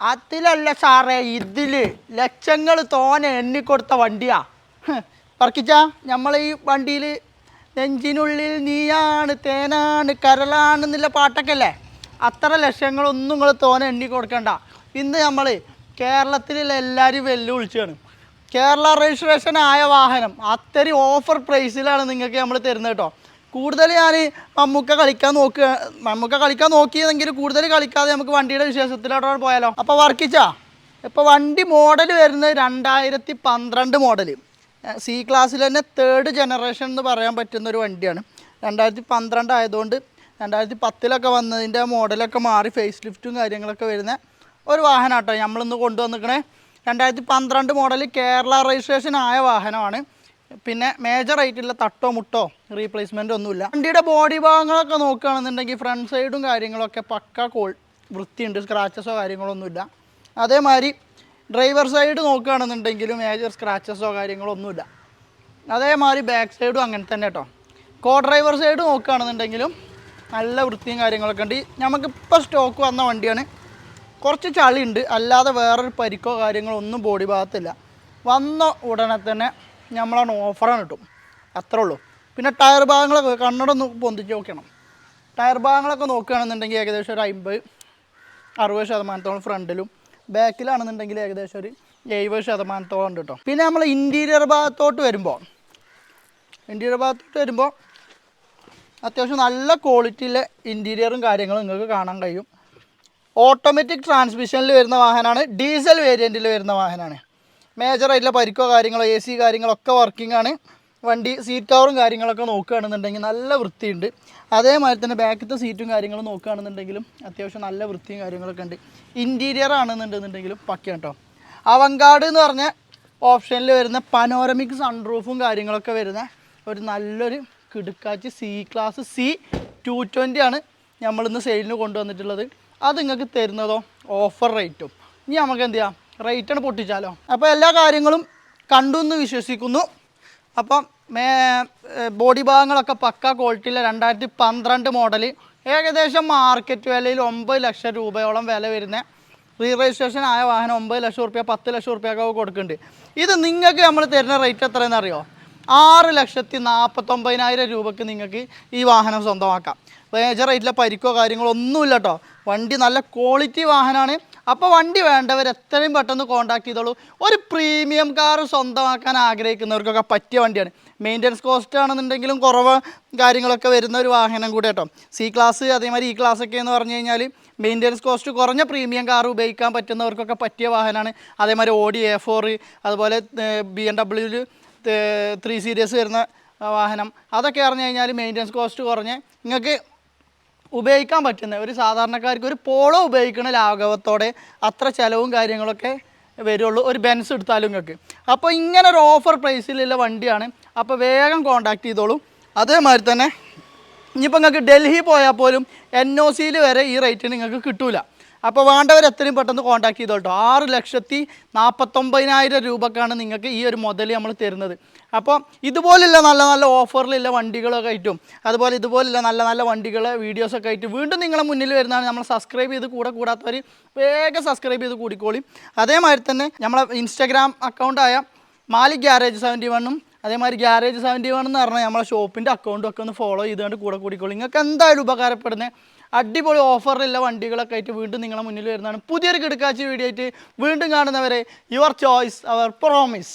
അതിലല്ല സാറേ ഇതിൽ ലക്ഷങ്ങൾ തോനെ എണ്ണിക്കൊടുത്ത വണ്ടിയാ. പറക്കിച്ച നമ്മൾ ഈ വണ്ടിയിൽ നെഞ്ചിനുള്ളിൽ നീയാണ് തേനാണ് കരളാണ് എന്നുള്ള പാട്ടൊക്കെ അല്ലേ അത്ര ലക്ഷങ്ങളൊന്നും നിങ്ങൾ തോനെ എണ്ണി കൊടുക്കണ്ട ഇന്ന് നമ്മൾ കേരളത്തിലുള്ള എല്ലാവരും വെല്ലുവിളിച്ചാണ് കേരള രജിസ്ട്രേഷൻ ആയ വാഹനം അത്തരം ഓഫർ പ്രൈസിലാണ് നിങ്ങൾക്ക് നമ്മൾ തരുന്നത് കേട്ടോ. കൂടുതൽ ഞാൻ മമ്മൂക്ക കളിക്കാൻ നോക്കുക മമ്മൂക്ക കളിക്കാൻ നോക്കിയതെങ്കിൽ കൂടുതൽ കളിക്കാതെ നമുക്ക് വണ്ടിയുടെ വിശേഷത്തിലോട്ട് പോയാലോ. അപ്പോൾ വർക്കിച്ചാ? ഇപ്പോൾ വണ്ടി മോഡൽ വരുന്നത് രണ്ടായിരത്തി പന്ത്രണ്ട് മോഡൽ സി ക്ലാസ്സിൽ തന്നെ തേർഡ് ജനറേഷൻ എന്ന് പറയാൻ പറ്റുന്ന ഒരു വണ്ടിയാണ്. രണ്ടായിരത്തി പന്ത്രണ്ട് ആയതുകൊണ്ട് രണ്ടായിരത്തി പത്തിലൊക്കെ വന്നതിന്റെ മോഡലൊക്കെ മാറി ഫേസ് ലിഫ്റ്റും കാര്യങ്ങളൊക്കെ വരുന്ന ഒരു വാഹനം കേട്ടോ നമ്മളിന്ന് കൊണ്ടുവന്നിക്കണേ രണ്ടായിരത്തി പന്ത്രണ്ട് മോഡൽ കേരള രജിസ്ട്രേഷൻ ആയ വാഹനമാണ്. പിന്നെ മേജർ ആയിട്ടുള്ള തട്ടോ മുട്ടോ റീപ്ലേസ്മെന്റ് ഒന്നുമില്ല. വണ്ടിയുടെ ബോഡി ഭാഗങ്ങളൊക്കെ നോക്കുകയാണെന്നുണ്ടെങ്കിൽ ഫ്രണ്ട് സൈഡും കാര്യങ്ങളൊക്കെ പക്ക കോൾ വൃത്തിയുണ്ട് സ്ക്രാച്ചസോ കാര്യങ്ങളൊന്നുമില്ല. അതേമാതിരി ഡ്രൈവർ സൈഡ് നോക്കുകയാണെന്നുണ്ടെങ്കിലും മേജർ സ്ക്രാച്ചസോ കാര്യങ്ങളോ ഒന്നുമില്ല അതേമാതിരി ബാക്ക് സൈഡും അങ്ങനെ തന്നെ കേട്ടോ കോ ഡ്രൈവർ സൈഡ് നോക്കുകയാണെന്നുണ്ടെങ്കിലും നല്ല വൃത്തിയും കാര്യങ്ങളൊക്കെ ഉണ്ട്. നമുക്കിപ്പോൾ സ്റ്റോക്ക് വന്ന വണ്ടിയാണ്. കുറച്ച് ചളിയുണ്ട്. അല്ലാതെ വേറൊരു പരിക്കോ കാര്യങ്ങളോ ഒന്നും ബോഡി ഭാഗത്തില്ല. വന്ന ഉടനെ തന്നെ നമ്മളാണ് ഓഫറാണ് കിട്ടും. അത്രേ ഉള്ളൂ. പിന്നെ ടയർ ഭാഗങ്ങളൊക്കെ കണ്ണട ഒന്ന് പൊന്തിച്ച് നോക്കണം. ടയർ ഭാഗങ്ങളൊക്കെ നോക്കുകയാണെന്നുണ്ടെങ്കിൽ ഏകദേശം ഒരു അമ്പത് അറുപത് ശതമാനത്തോളം ഫ്രണ്ടിലും ബാക്കിലാണെന്നുണ്ടെങ്കിൽ ഏകദേശം ഒരു എഴുപത് ശതമാനത്തോളം ഉണ്ട് കേട്ടോ. പിന്നെ നമ്മൾ ഇന്റീരിയർ ഭാഗത്തോട്ട് വരുമ്പോൾ ഇന്റീരിയർ ഭാഗത്തോട്ട് വരുമ്പോൾ അത്യാവശ്യം നല്ല ക്വാളിറ്റിയിലെ ഇന്റീരിയറും കാര്യങ്ങളും നിങ്ങൾക്ക് കാണാൻ കഴിയും. ഓട്ടോമാറ്റിക് ട്രാൻസ്മിഷനിൽ വരുന്ന വാഹനമാണ് ഡീസൽ വേരിയന്റിൽ വരുന്ന വാഹനമാണ് മേജറായിട്ടുള്ള പരിക്കോ കാര്യങ്ങളോ എ സി കാര്യങ്ങളൊക്കെ വർക്കിംഗ് ആണ്. വണ്ടി സീറ്റ് കവറും കാര്യങ്ങളൊക്കെ നോക്കുകയാണെന്നുണ്ടെങ്കിൽ നല്ല വൃത്തിയുണ്ട്. അതേമാതിരി തന്നെ ബാക്കത്തെ സീറ്റും കാര്യങ്ങളും നോക്കുകയാണെന്നുണ്ടെങ്കിലും അത്യാവശ്യം നല്ല വൃത്തിയും കാര്യങ്ങളൊക്കെ ഉണ്ട്. ഇന്റീരിയർ ആണെന്നുണ്ടെന്നുണ്ടെങ്കിലും പക്കയാണ് കേട്ടോ അവങ്കാട് എന്ന് പറഞ്ഞ ഓപ്ഷനിൽ വരുന്ന പനോരമിക് സൺറൂഫും കാര്യങ്ങളൊക്കെ വരുന്ന ഒരു നല്ലൊരു കിടുക്കാച്ച് C class C two twenty ആണ് നമ്മളിന്ന് സെയിലിന് കൊണ്ടുവന്നിട്ടുള്ളത്. അത് നിങ്ങൾക്ക് തരുന്നതോ ഓഫർ റേറ്റും ഇനി നമുക്ക് എന്ത് ചെയ്യാം? റേറ്റാണ് പൊട്ടിച്ചാലോ? അപ്പോൾ എല്ലാ കാര്യങ്ങളും കണ്ടു എന്ന് വിശ്വസിക്കുന്നു. അപ്പം മേ ബോഡി ഭാഗങ്ങളൊക്കെ പക്ക ക്വാളിറ്റിയിലെ രണ്ടായിരത്തി പന്ത്രണ്ട് മോഡൽ ഏകദേശം മാർക്കറ്റ് വിലയിൽ ഒമ്പത് ലക്ഷം രൂപയോളം വില വരുന്ന റീ രജിസ്ട്രേഷൻ ആയ വാഹനം ഒമ്പത് ലക്ഷം റുപ്യ പത്ത് ലക്ഷം റുപ്യൊക്കെ കൊടുക്കുന്നുണ്ട്. ഇത് നിങ്ങൾക്ക് നമ്മൾ തരുന്ന റേറ്റ് എത്രയെന്ന് അറിയോ? ആറ് ലക്ഷത്തി നാൽപ്പത്തൊമ്പതിനായിരം രൂപയ്ക്ക് നിങ്ങൾക്ക് ഈ വാഹനം സ്വന്തമാക്കാം. മേജർ റേറ്റിലെ പരിക്കോ കാര്യങ്ങളോ ഒന്നുമില്ല കേട്ടോ വണ്ടി നല്ല ക്വാളിറ്റി വാഹനമാണ് അപ്പോൾ വണ്ടി വേണ്ടവർ എത്രയും പെട്ടെന്ന് കോൺടാക്ട് ചെയ്തോളൂ. ഒരു പ്രീമിയം കാർ സ്വന്തമാക്കാൻ ആഗ്രഹിക്കുന്നവർക്കൊക്കെ പറ്റിയ വണ്ടിയാണ്. മെയിന്റനൻസ് കോസ്റ്റ് ആണെന്നുണ്ടെങ്കിലും കുറവ് കാര്യങ്ങളൊക്കെ വരുന്ന ഒരു വാഹനം കൂടെ കേട്ടോ. സി ക്ലാസ് അതേമാതിരി ഇ ക്ലാസ് ഒക്കെ എന്ന് പറഞ്ഞു കഴിഞ്ഞാൽ മെയിന്റനൻസ് കോസ്റ്റ് കുറഞ്ഞ പ്രീമിയം കാർ ഉപയോഗിക്കാൻ പറ്റുന്നവർക്കൊക്കെ പറ്റിയ വാഹനമാണ്. അതേമാതിരി ഓഡി എ ഫോർ അതുപോലെ ബി എം ഡബ്ല്യൂവിൽ ത്രീ സീരീസ് വരുന്ന വാഹനം. അതൊക്കെ പറഞ്ഞു കഴിഞ്ഞാൽ മെയിന്റനൻസ് കോസ്റ്റ് കുറഞ്ഞ് നിങ്ങൾക്ക് ഉപയോഗിക്കാൻ പറ്റുന്ന ഒരു സാധാരണക്കാർക്ക് ഒരു പോളോ ഉപയോഗിക്കുന്ന ലാഘവത്തോടെ അത്ര ചിലവും കാര്യങ്ങളൊക്കെ വരുള്ളൂ ഒരു ബെൻസ് എടുത്താലും നിങ്ങൾക്ക്. അപ്പോൾ ഇങ്ങനെ ഒരു ഓഫർ പ്രൈസിലുള്ള വണ്ടിയാണ്. അപ്പോൾ വേഗം കോണ്ടാക്ട് ചെയ്തോളൂ. അതേമാതിരി തന്നെ ഇനിയിപ്പോൾ നിങ്ങൾക്ക് ഡൽഹി പോയാൽ പോലും എൻ ഒ സിയിൽ വരെ ഈ റേറ്റിന് നിങ്ങൾക്ക് കിട്ടൂല. അപ്പോൾ വേണ്ടവർ എത്രയും പെട്ടെന്ന് കോൺടാക്ട് ചെയ്തോട്ടോ. ആറ് ലക്ഷത്തി നാൽപ്പത്തൊമ്പതിനായിരം രൂപക്കാണ് നിങ്ങൾക്ക് ഈ ഒരു മുതൽ നമ്മൾ തരുന്നത്. അപ്പോൾ ഇതുപോലുള്ള നല്ല നല്ല ഓഫറിലുള്ള വണ്ടികളൊക്കെ ആയിട്ടും അതുപോലെ ഇതുപോലുള്ള നല്ല നല്ല വണ്ടികൾ വീഡിയോസൊക്കെ ആയിട്ട് വീണ്ടും നിങ്ങളെ മുന്നിൽ വരുന്നതാണ്. നമ്മൾ സബ്സ്ക്രൈബ് ചെയ്ത് കൂടെ കൂടാത്തവർ വേഗം സബ്സ്ക്രൈബ് ചെയ്ത് കൂടിക്കോളി. അതേമാതിരി തന്നെ നമ്മളെ ഇൻസ്റ്റാഗ്രാം അക്കൗണ്ടായ മാലിക് ഗ്യാരേജ് സെവന്റി വണ്ണും അതേമാതിരി ഗ്യാരേജ് സെവന്റി വൺ എന്ന് പറഞ്ഞാൽ നമ്മളെ ഷോപ്പിന്റെ അക്കൗണ്ടും ഒക്കെ ഒന്ന് ഫോളോ ചെയ്തുകൊണ്ട് കൂടെ കൂടിക്കോളൂ. നിങ്ങൾക്ക് എന്തായാലും ഉപകാരപ്പെടുന്ന അടിപൊളി ഓഫറിലുള്ള വണ്ടികളൊക്കെ ആയിട്ട് വീണ്ടും നിങ്ങളുടെ മുന്നിൽ വരുന്നതാണ്. പുതിയൊരു കിടക്കാച്ചി വീഡിയോ ആയിട്ട് വീണ്ടും കാണുന്നവരെ യുവർ ചോയ്സ് അവർ പ്രോമിസ്